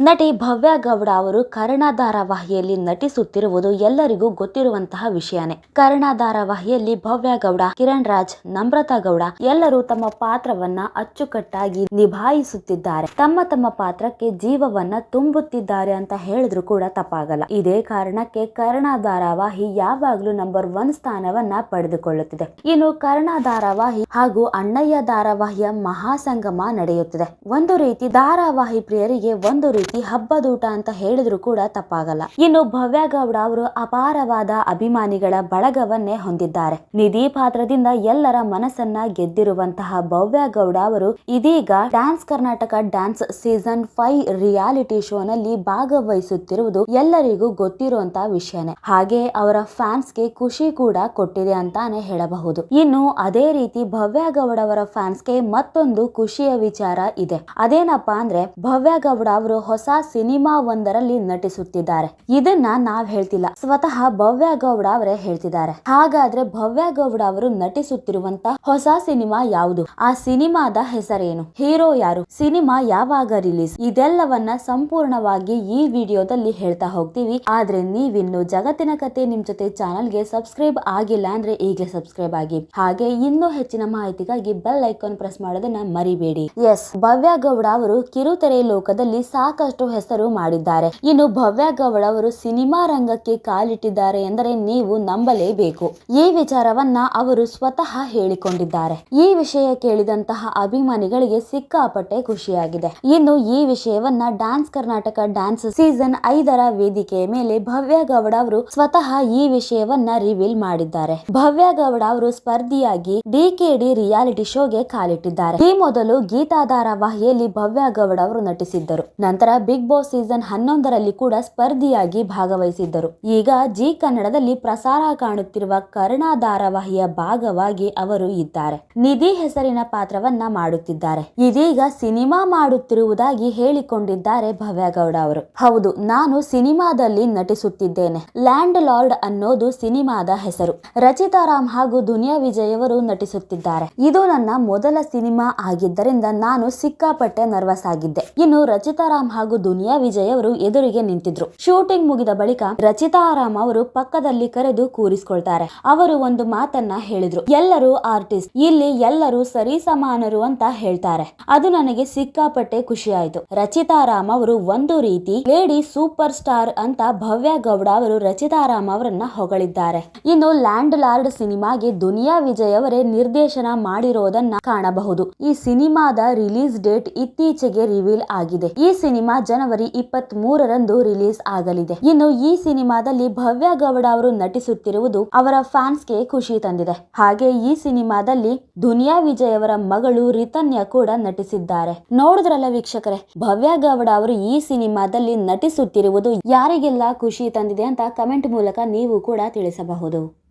ನಟಿ ಭವ್ಯ ಗೌಡ ಅವರು ಕರ್ಣ ಧಾರಾವಾಹಿಯಲ್ಲಿ ನಟಿಸುತ್ತಿರುವುದು ಎಲ್ಲರಿಗೂ ಗೊತ್ತಿರುವಂತಹ ವಿಷಯನೇ. ಕರ್ಣ ಧಾರಾವಾಹಿಯಲ್ಲಿ ಭವ್ಯ ಗೌಡ, ಕಿರಣ್ ರಾಜ್, ನಮ್ರತಾ ಗೌಡ ಎಲ್ಲರೂ ತಮ್ಮ ಪಾತ್ರವನ್ನ ಅಚ್ಚುಕಟ್ಟಾಗಿ ನಿಭಾಯಿಸುತ್ತಿದ್ದಾರೆ. ತಮ್ಮ ತಮ್ಮ ಪಾತ್ರಕ್ಕೆ ಜೀವವನ್ನ ತುಂಬುತ್ತಿದ್ದಾರೆ ಅಂತ ಹೇಳಿದ್ರು ಕೂಡ ತಪ್ಪಾಗಲ್ಲ. ಇದೇ ಕಾರಣಕ್ಕೆ ಕರ್ಣ ಧಾರಾವಾಹಿ ಯಾವಾಗ್ಲೂ ನಂಬರ್ ಒನ್ ಸ್ಥಾನವನ್ನ ಪಡೆದುಕೊಳ್ಳುತ್ತಿದೆ. ಇನ್ನು ಕರ್ಣ ಧಾರಾವಾಹಿ ಹಾಗೂ ಅಣ್ಣಯ್ಯ ಧಾರಾವಾಹಿಯ ಮಹಾಸಂಗಮ ನಡೆಯುತ್ತಿದೆ. ಒಂದು ರೀತಿ ಧಾರಾವಾಹಿ ಪ್ರಿಯರಿಗೆ ಒಂದು ಹಬ್ಬದೂಟ ಅಂತ ಹೇಳಿದ್ರು ಕೂಡ ತಪ್ಪಾಗಲ್ಲ. ಇನ್ನು ಭವ್ಯ ಗೌಡ ಅವರು ಅಪಾರವಾದ ಅಭಿಮಾನಿಗಳ ಬಳಗವನ್ನೇ ಹೊಂದಿದ್ದಾರೆ. ನಿಧಿ ಪಾತ್ರದಿಂದ ಎಲ್ಲರ ಮನಸ್ಸನ್ನ ಗೆದ್ದಿರುವಂತಹ ಭವ್ಯ ಗೌಡ ಅವರು ಇದೀಗ dance Karnataka dance season five reality ಶೋನಲ್ಲಿ ಭಾಗವಹಿಸುತ್ತಿರುವುದು ಎಲ್ಲರಿಗೂ ಗೊತ್ತಿರುವಂತಹ ವಿಷಯನೇ. ಹಾಗೆ ಅವರ ಫ್ಯಾನ್ಸ್ಗೆ ಖುಷಿ ಕೂಡ ಕೊಟ್ಟಿದೆ ಅಂತಾನೆ ಹೇಳಬಹುದು. ಇನ್ನು ಅದೇ ರೀತಿ ಭವ್ಯ ಗೌಡ ಅವರ ಫ್ಯಾನ್ಸ್ಗೆ ಮತ್ತೊಂದು ಖುಷಿಯ ವಿಚಾರ ಇದೆ. ಅದೇನಪ್ಪಾ ಅಂದ್ರೆ ಭವ್ಯ ಗೌಡ ಅವರು ಹೊಸ ಸಿನಿಮಾ ಒಂದರಲ್ಲಿ ನಟಿಸುತ್ತಿದ್ದಾರೆ. ಇದನ್ನ ನಾವ್ ಹೇಳ್ತಿಲ್ಲ. ಸ್ವತಃ ಭವ್ಯ ಗೌಡ ಅವರೇ ಹೇಳ್ತಿದ್ದಾರೆ. ಹಾಗಾದ್ರೆ ಭವ್ಯ ಗೌಡ ಅವರು ನಟಿಸುತ್ತಿರುವಂತ ಹೊಸ ಸಿನಿಮಾ ಯಾವುದು? ಆ ಸಿನಿಮಾದ ಹೆಸರೇನು? ಹೀರೋ ಯಾರು? ಸಿನಿಮಾ ಯಾವಾಗ ರಿಲೀಸ್? ಇದೆಲ್ಲವನ್ನ ಸಂಪೂರ್ಣವಾಗಿ ಈ ವಿಡಿಯೋದಲ್ಲಿ ಹೇಳ್ತಾ ಹೋಗ್ತೀವಿ. ಆದ್ರೆ ನೀವಿನ್ನು ಜಗತ್ತಿನ ಕತೆ ನಿಮ್ ಜೊತೆ ಚಾನಲ್ಗೆ ಸಬ್ಸ್ಕ್ರೈಬ್ ಆಗಿಲ್ಲ ಅಂದ್ರೆ ಈಗಲೇ ಸಬ್ಸ್ಕ್ರೈಬ್ ಆಗಿ. ಹಾಗೆ ಇನ್ನೂ ಹೆಚ್ಚಿನ ಮಾಹಿತಿಗಾಗಿ ಬೆಲ್ ಐಕಾನ್ ಪ್ರೆಸ್ ಮಾಡೋದನ್ನ ಮರಿಬೇಡಿ. ಎಸ್, ಭವ್ಯ ಗೌಡ ಅವರು ಕಿರುತೆರೆ ಲೋಕದಲ್ಲಿ ಸಾಕಷ್ಟು ಹೆಸರು ಮಾಡಿದ್ದಾರೆ. ಇನ್ನು ಭವ್ಯ ಗೌಡ ಅವರು ಸಿನಿಮಾ ರಂಗಕ್ಕೆ ಕಾಲಿಟ್ಟಿದ್ದಾರೆ ಎಂದರೆ ನೀವು ನಂಬಲೇಬೇಕು. ಈ ವಿಚಾರವನ್ನ ಅವರು ಸ್ವತಃ ಹೇಳಿಕೊಂಡಿದ್ದಾರೆ. ಈ ವಿಷಯ ಕೇಳಿದಂತಹ ಅಭಿಮಾನಿಗಳಿಗೆ ಸಿಕ್ಕಾಪಟ್ಟೆ ಖುಷಿಯಾಗಿದೆ. ಇನ್ನು ಈ ವಿಷಯವನ್ನ ಡ್ಯಾನ್ಸ್ ಕರ್ನಾಟಕ ಡ್ಯಾನ್ಸ್ ಸೀಸನ್ ಐದರ ವೇದಿಕೆಯ ಮೇಲೆ ಭವ್ಯ ಗೌಡ ಅವರು ಸ್ವತಃ ಈ ವಿಷಯವನ್ನ ರಿವೀಲ್ ಮಾಡಿದ್ದಾರೆ. ಭವ್ಯ ಗೌಡ ಅವರು ಸ್ಪರ್ಧಿಯಾಗಿ ಡಿಕೆಡಿ ರಿಯಾಲಿಟಿ ಶೋಗೆ ಕಾಲಿಟ್ಟಿದ್ದಾರೆ. ಈ ಮೊದಲು ಗೀತಾ ಧಾರಾವಾಹಿಯಲ್ಲಿ ಭವ್ಯ ಗೌಡ ಅವರು ನಟಿಸಿದ್ದರು. ನಂತರ ಬಿಗ್ ಬಾಸ್ ಸೀಸನ್ ಹನ್ನೊಂದರಲ್ಲಿ ಕೂಡ ಸ್ಪರ್ಧಿಯಾಗಿ ಭಾಗವಹಿಸಿದ್ದರು. ಈಗ ಜಿ ಕನ್ನಡದಲ್ಲಿ ಪ್ರಸಾರ ಕಾಣುತ್ತಿರುವ ಕರ್ಣ ಧಾರಾವಾಹಿಯ ಭಾಗವಾಗಿ ಅವರು ಇದ್ದಾರೆ. ನಿಧಿ ಹೆಸರಿನ ಪಾತ್ರವನ್ನ ಮಾಡುತ್ತಿದ್ದಾರೆ. ಇದೀಗ ಸಿನಿಮಾ ಮಾಡುತ್ತಿರುವುದಾಗಿ ಹೇಳಿಕೊಂಡಿದ್ದಾರೆ ಭವ್ಯಗೌಡ ಅವರು. ಹೌದು, ನಾನು ಸಿನಿಮಾದಲ್ಲಿ ನಟಿಸುತ್ತಿದ್ದೇನೆ. ಲ್ಯಾಂಡ್ ಲಾರ್ಡ್ ಅನ್ನೋದು ಸಿನಿಮಾದ ಹೆಸರು. ರಚಿತಾ ರಾಮ್ ಹಾಗೂ ದುನಿಯಾ ವಿಜಯ್ ಅವರು ನಟಿಸುತ್ತಿದ್ದಾರೆ. ಇದು ನನ್ನ ಮೊದಲ ಸಿನಿಮಾ ಆಗಿದ್ದರಿಂದ ನಾನು ಸಿಕ್ಕಾಪಟ್ಟೆ ನರ್ವಸ್ ಆಗಿದ್ದೆ. ಇನ್ನು ರಚಿತಾ ರಾಮ್ ದುನಿಯಾ ವಿಜಯ್ ಅವರು ಎದುರಿಗೆ ನಿಂತಿದ್ರು. ಶೂಟಿಂಗ್ ಮುಗಿದ ಬಳಿಕ ರಚಿತಾ ರಾಮ್ ಅವರು ಪಕ್ಕದಲ್ಲಿ ಕರೆದು ಕೂರಿಸ್ಕೊಳ್ತಾರೆ. ಅವರು ಒಂದು ಮಾತನ್ನ ಹೇಳಿದ್ರು. ಎಲ್ಲರೂ ಆರ್ಟಿಸ್ಟ್, ಇಲ್ಲಿ ಎಲ್ಲರೂ ಸರಿ ಸಮಾನರು ಅಂತ ಹೇಳ್ತಾರೆ. ಅದು ನನಗೆ ಸಿಕ್ಕಾಪಟ್ಟೆ ಖುಷಿ ಆಯ್ತು ರಚಿತಾ ರಾಮ್ ಅವರು ಒಂದು ರೀತಿ ಲೇಡಿ ಸೂಪರ್ ಸ್ಟಾರ್ ಅಂತ ಭವ್ಯ ಗೌಡ ಅವರು ರಚಿತಾ ರಾಮ್ ಅವರನ್ನ ಹೊಗಳಿದ್ದಾರೆ. ಇನ್ನು ಲ್ಯಾಂಡ್ ಲಾರ್ಡ್ ಸಿನಿಮಾಗೆ ದುನಿಯಾ ವಿಜಯ್ ಅವರೇ ನಿರ್ದೇಶನ ಮಾಡಿರೋದನ್ನ ಕಾಣಬಹುದು. ಈ ಸಿನಿಮಾದ ರಿಲೀಸ್ ಡೇಟ್ ಇತ್ತೀಚೆಗೆ ರಿವೀಲ್ ಆಗಿದೆ. ಈ ಸಿನಿಮಾ ಜನವರಿ ಇಪ್ಪತ್ತ್ ಮೂರರಂದು ರಿಲೀಸ್ ಆಗಲಿದೆ. ಇನ್ನು ಈ ಸಿನಿಮಾದಲ್ಲಿ ಭವ್ಯ ಗೌಡ ಅವರು ನಟಿಸುತ್ತಿರುವುದು ಅವರ ಫ್ಯಾನ್ಸ್ಗೆ ಖುಷಿ ತಂದಿದೆ. ಹಾಗೆ ಈ ಸಿನಿಮಾದಲ್ಲಿ ದುನಿಯಾ ವಿಜಯ್ ಅವರ ಮಗಳು ರಿತನ್ಯ ಕೂಡ ನಟಿಸಿದ್ದಾರೆ. ನೋಡಿದ್ರಲ್ಲ ವೀಕ್ಷಕರೇ, ಭವ್ಯ ಗೌಡ ಅವರು ಈ ಸಿನಿಮಾದಲ್ಲಿ ನಟಿಸುತ್ತಿರುವುದು ಯಾರಿಗೆಲ್ಲ ಖುಷಿ ತಂದಿದೆ ಅಂತ ಕಮೆಂಟ್ ಮೂಲಕ ನೀವು ಕೂಡ ತಿಳಿಸಬಹುದು.